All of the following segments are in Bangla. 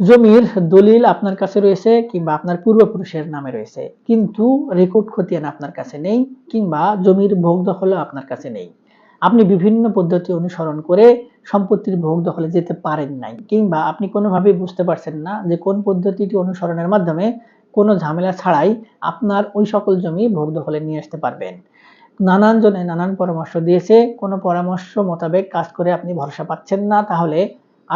জমির দলিল আপনার কাছে রয়েছে কিংবা আপনার পূর্বপুরুষের নামে রয়েছে, কিন্তু রেকর্ড খতিয়ান আপনার কাছে নেই কিংবা জমির ভোগ দখলও আপনার কাছে নেই। আপনি বিভিন্ন পদ্ধতি অনুসরণ করে সম্পত্তির ভোগ দখলে যেতে পারেন নাই কিংবা আপনি কোনোভাবেই বুঝতে পারছেন না যে কোন পদ্ধতিটি অনুসরণের মাধ্যমে কোনো ঝামেলা ছাড়াই আপনার ওই সকল জমি ভোগ দখলে নিয়ে আসতে পারবেন। নানান জনে নানান পরামর্শ দিয়েছে, কোনো পরামর্শ মোতাবেক কাজ করে আপনি ভরসা পাচ্ছেন না, তাহলে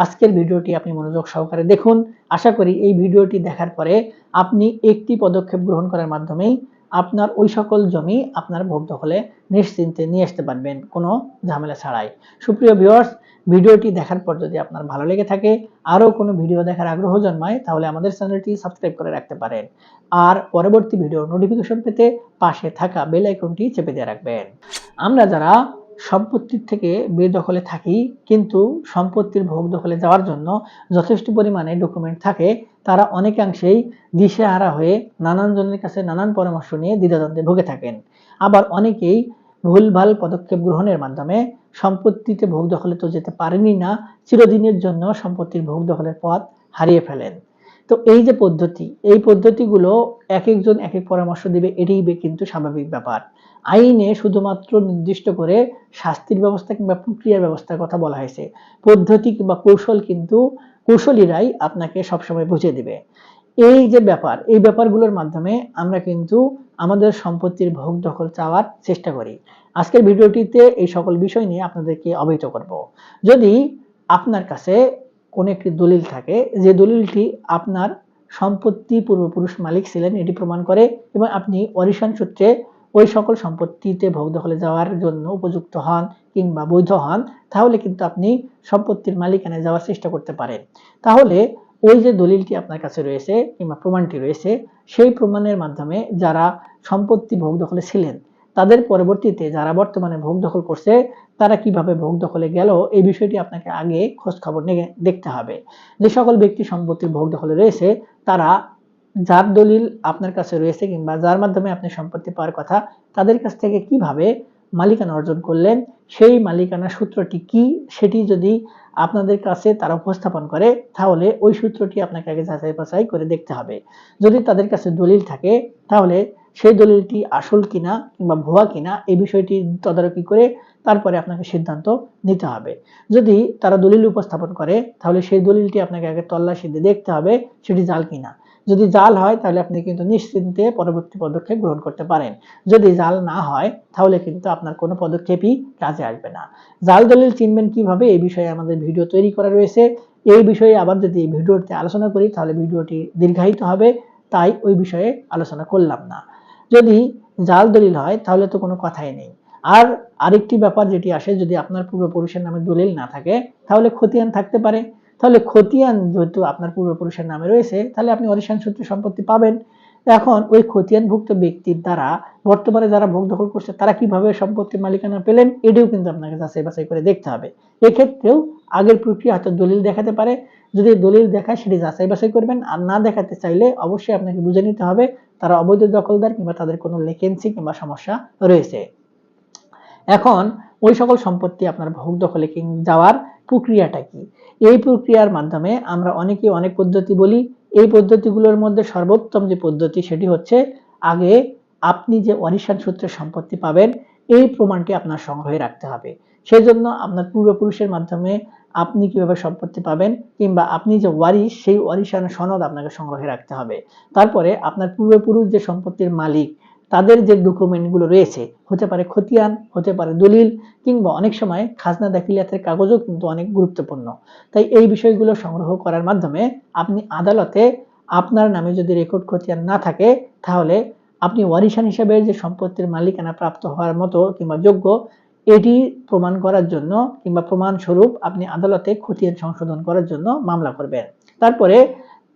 আজকের ভিডিওটি আপনি মনোযোগ সহকারে দেখুন। আশা করি এই ভিডিওটি দেখার পরে আপনি একটি পদক্ষেপ গ্রহণ করার মাধ্যমেই আপনার ওই সকল জমি আপনার ভোগ দখলে নিশ্চিন্তে নিয়ে আসতে পারবেন, কোনো ঝামেলা ছাড়াই। সুপ্রিয় ভিউয়ার্স ভিডিওটি দেখার পর যদি আপনার ভালো লেগে থাকে, আরও কোনো ভিডিও দেখার আগ্রহ জন্মায়, তাহলে আমাদের চ্যানেলটি সাবস্ক্রাইব করে রাখতে পারেন। আর পরবর্তী ভিডিও নোটিফিকেশন পেতে পাশে থাকা বেল আইকনটি চেপে দিয়ে রাখবেন। আমরা যারা সম্পত্তির থেকে বেদখলে থাকি, কিন্তু সম্পত্তির ভোগ দখলে যাওয়ার জন্য যথেষ্ট পরিমাণে ডকুমেন্ট থাকে। তারা অনেকাংশেই দিশেহারা হয়ে নানান জনের কাছে নানান পরামর্শ নিয়ে দ্বিধাদ্বন্দ্বে ভুগে থাকেন। আবার অনেকেই ভুলভাল পদক্ষেপ গ্রহণের মাধ্যমে সম্পত্তিতে ভোগ দখলে তো যেতে পারেনি না, চিরদিনের জন্য সম্পত্তির ভোগ দখলের পথ হারিয়ে ফেলেন। তো এই যে পদ্ধতি, এই পদ্ধতিগুলো এক একজন এক এক পরামর্শ দিবে, এটাই কিন্তু স্বাভাবিক ব্যাপার। আইনে শুধুমাত্র নির্দিষ্ট করে শাস্তির ব্যবস্থা কিংবা প্রক্রিয়ার ব্যবস্থার কথা বলা হয়েছে। পদ্ধতি কিংবা কৌশল কিন্তু কৌশলীরাই আপনাকে সবসময় বুঝিয়ে দিবে। এই যে ব্যাপার, এই ব্যাপারগুলোর মাধ্যমে আমরা কিন্তু আমাদের সম্পত্তির ভোগ দখল চাওয়ার চেষ্টা করি। আজকের ভিডিওটিতে এই সকল বিষয় নিয়ে আপনাদেরকে অবহিত করব। যদি আপনার কাছে কোনো একটি দলিল থাকে, যে দলিলটি আপনার সম্পত্তি পূর্বপুরুষ মালিক ছিলেন, এটি প্রমাণ করে এবং আপনি অরিশান সূত্রে ওই সকল সম্পত্তিতে ভোগ দখলে যাওয়ার জন্য উপযুক্ত হন কিংবা বৈধ হন, তাহলে কিন্তু আপনি সম্পত্তির মালিকানায় যাওয়ার চেষ্টা করতে পারেন। তাহলে ওই যে দলিলটি আপনার কাছে রয়েছে কিংবা প্রমাণটি রয়েছে, সেই প্রমাণের মাধ্যমে যারা সম্পত্তি ভোগ দখলে ছিলেন তাদের পরবর্তীতে যারা বর্তমানে ভোগ দখল করছে, তারা কীভাবে ভোগ দখলে গেল, এই বিষয়টি আপনাকে আগে খোঁজ খবর নিয়ে দেখতে হবে। যে সকল ব্যক্তি সম্পত্তির ভোগ দখলে রয়েছে, তারা যার দলিল আপনার কাছে রয়েছে কিংবা যার মাধ্যমে আপনি সম্পত্তি পাওয়ার কথা, তাদের কাছ থেকে কীভাবে মালিকানা অর্জন করলেন, সেই মালিকানা সূত্রটি কি, সেটি যদি আপনাদের কাছে তারা উপস্থাপন করে, তাহলে ওই সূত্রটি আপনাকে আগে যাচাই বাছাই করে দেখতে হবে। যদি তাদের কাছে দলিল থাকে, তাহলে সেই দলিলটি আসল কিনা কিংবা ভুয়া কিনা এই বিষয়টি তদারকি করে তারপরে আপনাকে সিদ্ধান্ত নিতে হবে। যদি তারা দলিল উপস্থাপন করে, তাহলে সেই দলিলটি আপনাকে আগে তল্লাশি দিয়ে দেখতে হবে সেটি জাল কিনা। যদি জাল হয়, তাহলে আপনি কিন্তু নিশ্চিন্তে পরবর্তী পদক্ষেপ গ্রহণ করতে পারেন। যদি জাল না হয়, তাহলে কিন্তু আপনার কোনো পদক্ষেপই কাজে আসবে না। জাল দলিল চিনবেন কীভাবে? এই বিষয়ে আমাদের ভিডিও তৈরি করা রয়েছে। এই বিষয়ে আবার যদি এই ভিডিওতে আলোচনা করি, তাহলে ভিডিওটি দীর্ঘায়িত হবে। তাই ওই বিষয়ে আলোচনা করলাম না। যদি জাল দলিল হয়, তাহলে তো কোনো কথাই নেই। আর আরেকটি ব্যাপার যেটি আসে, যদি আপনার পূর্বপুরুষের নামে দলিল না থাকে, তাহলে খতিয়ান থাকতে পারে। তাহলে খতিয়ান যেহেতু আপনার পূর্বপুরুষের নামে রয়েছে, তাহলে আপনি অরিশান সূত্রে সম্পত্তি পাবেন। এখন ওই খতিয়ানভুক্ত ব্যক্তির দ্বারা বর্তমানে যারা ভোগ দখল করছে, তারা কীভাবে সম্পত্তির মালিকানা পেলেন, এটিও কিন্তু আপনাকে যাচাই বাছাই করে দেখতে হবে। এক্ষেত্রেও আগের প্রক্রিয়া হয়তো দলিল দেখাতে পারে যদি দলিল দেখায় সেটি যাচাই বাছাই করবেন। আর না দেখাতে চাইলে অবশ্যই আপনাকে বুঝে নিতে হবে তারা অবৈধ দখলদার কিংবা তাদের কোনো লেকেন্সি কিংবা সমস্যা রয়েছে। এখন ওই সকল সম্পত্তি আপনার ভোগ দখলে যাওয়ার প্রক্রিয়াটা কি? এই প্রক্রিয়ার মাধ্যমে আমরা অনেকে অনেক পদ্ধতি বলি। এই পদ্ধতিগুলোর মধ্যে সর্বোত্তম যে পদ্ধতি সেটি হচ্ছে আগে আপনি যে অনিশান সূত্রে সম্পত্তি পাবেন এই প্রমাণটি আপনার সংগ্রহে রাখতে হবে। সেই জন্য আপনার পূর্বপুরুষের মাধ্যমে আপনি কীভাবে সম্পত্তি পাবেন কিংবা আপনি যে ওয়ারিশ, সেই ওয়ারিশান সনদ আপনাকে সংগ্রহে রাখতে হবে। তারপরে আপনার পূর্বপুরুষ যে সম্পত্তির মালিক, তাদের যে ডকুমেন্টগুলো রয়েছে, হতে পারে খতিয়ান, হতে পারে দলিল, কিংবা অনেক সময় খাজনা দাখিলিয়াতের কাগজও কিন্তু অনেক গুরুত্বপূর্ণ। তাই এই বিষয়গুলো সংগ্রহ করার মাধ্যমে আপনি আদালতে আপনার নামে যদি রেকর্ড খতিয়ান না থাকে, তাহলে আপনি ওয়ারিশান হিসেবে যে সম্পত্তির মালিকানা প্রাপ্ত হওয়ার মতো কিংবা যোগ্য, এটি প্রমাণ করার জন্য কিংবা প্রমাণ স্বরূপ আপনি আদালতে খতিয়ান সংশোধন করার জন্য মামলা করবেন। তারপরে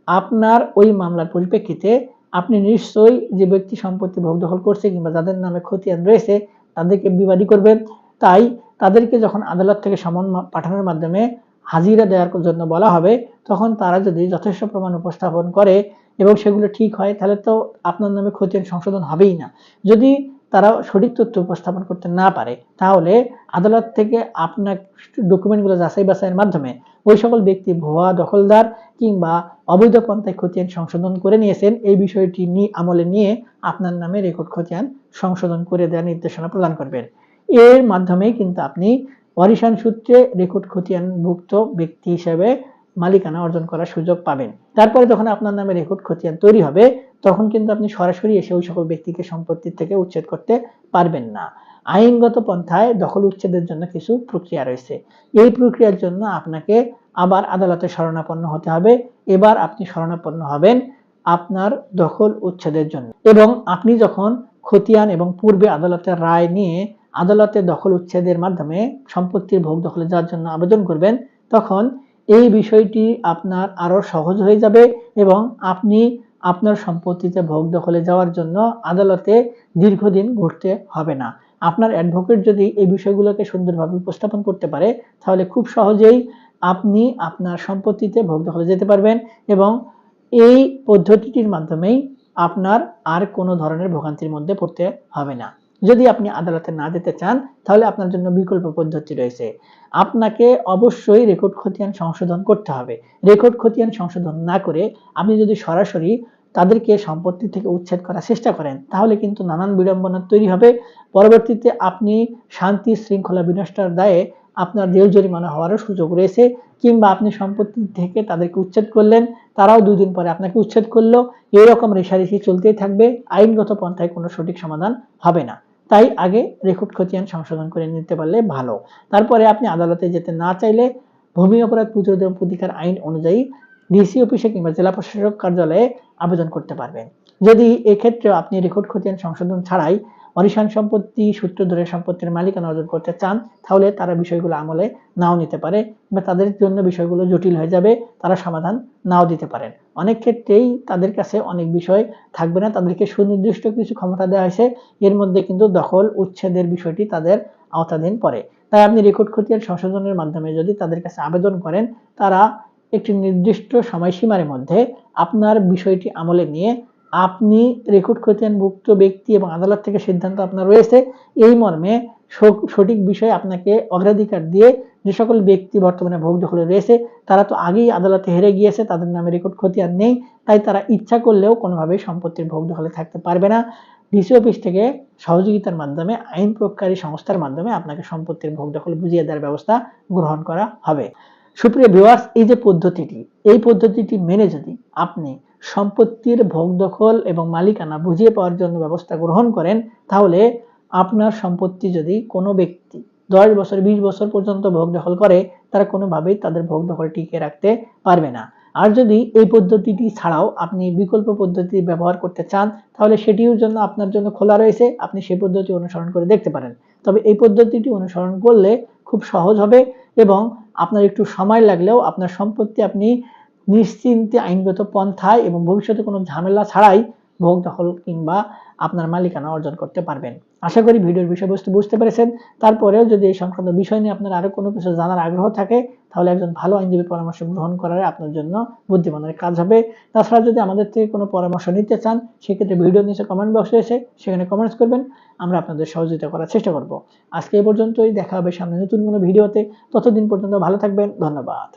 আপনার ওই মামলার পরিপ্রেক্ষিতে আপনি নিশ্চয়ই যে ব্যক্তি সম্পত্তি ভোগ দখল করছে কিংবা যাদের নামে খতিয়ান রয়েছে, তাদেরকে বিবাদী করবেন। তাই তাদেরকে যখন আদালত থেকে সমন পাঠানোর মাধ্যমে হাজিরা দেওয়ার জন্য বলা হবে, তখন তারা যদি যথেষ্ট প্রমাণ উপস্থাপন করে এবং সেগুলো ঠিক হয়, তাহলে তো আপনার নামে খতিয়ান সংশোধন হবেই না। যদি তারা সঠিক তথ্য উপস্থাপন করতে না পারে, তাহলে আদালত থেকে আপনার ডকুমেন্টগুলো যাচাই বাছাইয়ের মাধ্যমে ওই সকল ব্যক্তি, ভুয়া দখলদার কিংবা অবৈধ পন্থায় খতিয়ান সংশোধন করে নিয়েছেন, এই বিষয়টি নিয়ে আমলে নিয়ে আপনার নামে রেকর্ড খতিয়ান সংশোধন করে দেওয়ার নির্দেশনা প্রদান করবেন। এর মাধ্যমে কিন্তু আপনি ওয়ারিশান সূত্রে রেকর্ড খতিয়ানভুক্ত ব্যক্তি হিসেবে মালিকানা অর্জন করার সুযোগ পাবেন। তারপরে যখন আপনার নামে রেকর্ড খতিয়ান তৈরি হবে, তখন কিন্তু আপনি সরাসরি এসে ওই সকল ব্যক্তিকে সম্পত্তি থেকে উচ্ছেদ করতে পারবেন না। আইনগত পন্থায় দখল উচ্ছেদের জন্য কিছু প্রক্রিয়া রয়েছে। এই প্রক্রিয়ার জন্য আপনাকে আবার আদালতে শরণাপন্ন হতে হবে। এবার আপনি শরণাপন্ন হবেন আপনার দখল উচ্ছেদের জন্য। এবং আপনি যখন খতিয়ান এবং পূর্বে আদালতের রায় নিয়ে আদালতে দখল উচ্ছেদের মাধ্যমে সম্পত্তির ভোগ দখলে যাওয়ার জন্য আবেদন করবেন, তখন এই বিষয়টি আপনার আরও সহজ হয়ে যাবে এবং আপনি আপনার সম্পত্তিতে ভোগ দখলে যাওয়ার জন্য আদালতে দীর্ঘদিন ঘুরতে হবে না। আপনার অ্যাডভোকেট যদি এই বিষয়গুলোকে সুন্দরভাবে উপস্থাপন করতে পারে, তাহলে খুব সহজেই আপনি আপনার সম্পত্তিতে ভোগ দখলে যেতে পারবেন এবং এই পদ্ধতিটির মাধ্যমেই আপনার আর কোনো ধরনের ভোগান্তির মধ্যে পড়তে হবে না। যদি আপনি আদালতে না যেতে চান, তাহলে আপনার জন্য বিকল্প পদ্ধতি রয়েছে। আপনাকে অবশ্যই রেকর্ড খতিয়ান সংশোধন করতে হবে। রেকর্ড খতিয়ান সংশোধন না করে আপনি যদি সরাসরি তাদেরকে সম্পত্তি থেকে উচ্ছেদ করার চেষ্টা করেন, তাহলে কিন্তু নানান বিড়ম্বনা তৈরি হবে। পরবর্তীতে আপনি শান্তি, শৃঙ্খলা, বিনষ্টের দায়ে আপনার জেল জরিমানা হওয়ারও সুযোগ রয়েছে, কিংবা আপনি সম্পত্তি থেকে তাদেরকে উচ্ছেদ করলেন, তারাও দুই দিন পরে আপনাকে উচ্ছেদ করল। এরকম রেশারেশি চলতেই থাকবে। আইনগত পন্থায় কোনো সঠিক সমাধান হবে না। তাই আগে রেকর্ড খতিয়ান সংশোধন করে নিতে পারলে ভালো। তারপরে আপনি আদালতে যেতে না চাইলে ভূমি অপরাধ প্রতিরোধ প্রতিকার আইন অনুযায়ী ডিসি অফিসে কিংবা জেলা প্রশাসক কার্যালয়ে আবেদন করতে পারবেন। যদি এক্ষেত্রে আপনি রেকর্ড খতিয়ান সংশোধন ছাড়াই অরিশান সম্পত্তি, সূত্র ধরে সম্পত্তির মালিকানা অর্জন করতে চান, তাহলে তারা বিষয়গুলো আমলে নাও নিতে পারে বা তাদের জন্য বিষয়গুলো জটিল হয়ে যাবে, তারা সমাধান নাও দিতে পারেন। অনেক ক্ষেত্রেই তাদের কাছে অনেক বিষয় থাকবে না, তাদেরকে সুনির্দিষ্ট কিছু ক্ষমতা দেওয়া হয়েছে, এর মধ্যে কিন্তু দখল, উচ্ছেদের বিষয়টি তাদের আওতাধীন পড়ে। তাই আপনি রেকর্ড খতিয়ান সংশোধনের মাধ্যমে যদি তাদের কাছে আবেদন করেন, তারা একটি নির্দিষ্ট সময়সীমার মধ্যে আপনার বিষয়টি আমলে নিয়ে আপনি রেকর্ড খতিয়ানভুক্ত ব্যক্তি এবং আদালত থেকে সিদ্ধান্ত আপনার রয়েছে, এই মর্মে সঠিক বিষয়ে আপনাকে অগ্রাধিকার দিয়ে যে সকল ব্যক্তি বর্তমানে ভোগ দখলে রয়েছে, তারা তো আগেই আদালতে হেরে গিয়েছে, তাদের নামে রেকর্ড খতিয়ান নেই, তাই তারা ইচ্ছা করলেও কোনোভাবেই সম্পত্তির ভোগ দখলে থাকতে পারবে না। ডিসি অফিস থেকে সহযোগিতার মাধ্যমে, আইন প্রয়োগকারী সংস্থার মাধ্যমে আপনাকে সম্পত্তির ভোগ দখল বুঝিয়ে দেওয়ার ব্যবস্থা গ্রহণ করা হবে। সুপ্রিয় ভিউয়ার্স এই যে পদ্ধতিটি, এই পদ্ধতিটি মেনে যদি আপনি সম্পত্তির ভোগ দখল এবং মালিকানা বুঝিয়ে পাওয়ার জন্য ব্যবস্থা গ্রহণ করেন, তাহলে আপনার সম্পত্তি যদি কোনো ব্যক্তি দশ বছর, বিশ বছর পর্যন্ত ভোগ দখল করে, তারা কোনোভাবেই তাদের ভোগ দখল টিকিয়ে রাখতে পারবে না। আর যদি এই পদ্ধতিটি ছাড়াও আপনি বিকল্প পদ্ধতি ব্যবহার করতে চান, তাহলে সেটির জন্য আপনার জন্য খোলা রয়েছে, আপনি সেই পদ্ধতি অনুসরণ করে দেখতে পারেন। তবে এই পদ্ধতিটি অনুসরণ করলে খুব সহজ হবে এবং আপনার একটু সময় লাগলেও আপনার সম্পত্তি আপনি নিশ্চিন্তে আইনগত পন্থায় এবং ভবিষ্যতে কোনো ঝামেলা ছাড়াই ভোগ দখল কিংবা আপনার মালিকানা অর্জন করতে পারবেন। আশা করি ভিডিওর বিষয়বস্তু বুঝতে পেরেছেন। তারপরেও যদি এই সংক্রান্ত বিষয় নিয়ে আপনার আরও কোনো কিছু জানার আগ্রহ থাকে, তাহলে একজন ভালো আইনজীবী পরামর্শ গ্রহণ করার আপনার জন্য বুদ্ধিমানের কাজ হবে। তাছাড়া যদি আমাদের থেকে কোনো পরামর্শ নিতে চান, সেক্ষেত্রে ভিডিও নিচে কমেন্ট বক্সে এসে সেখানে কমেন্টস করবেন। আমরা আপনাদের সহযোগিতা করার চেষ্টা করব। আজকে এই পর্যন্তই। দেখা হবে সামনে নতুন কোনো ভিডিওতে। ততদিন পর্যন্ত ভালো থাকবেন। ধন্যবাদ।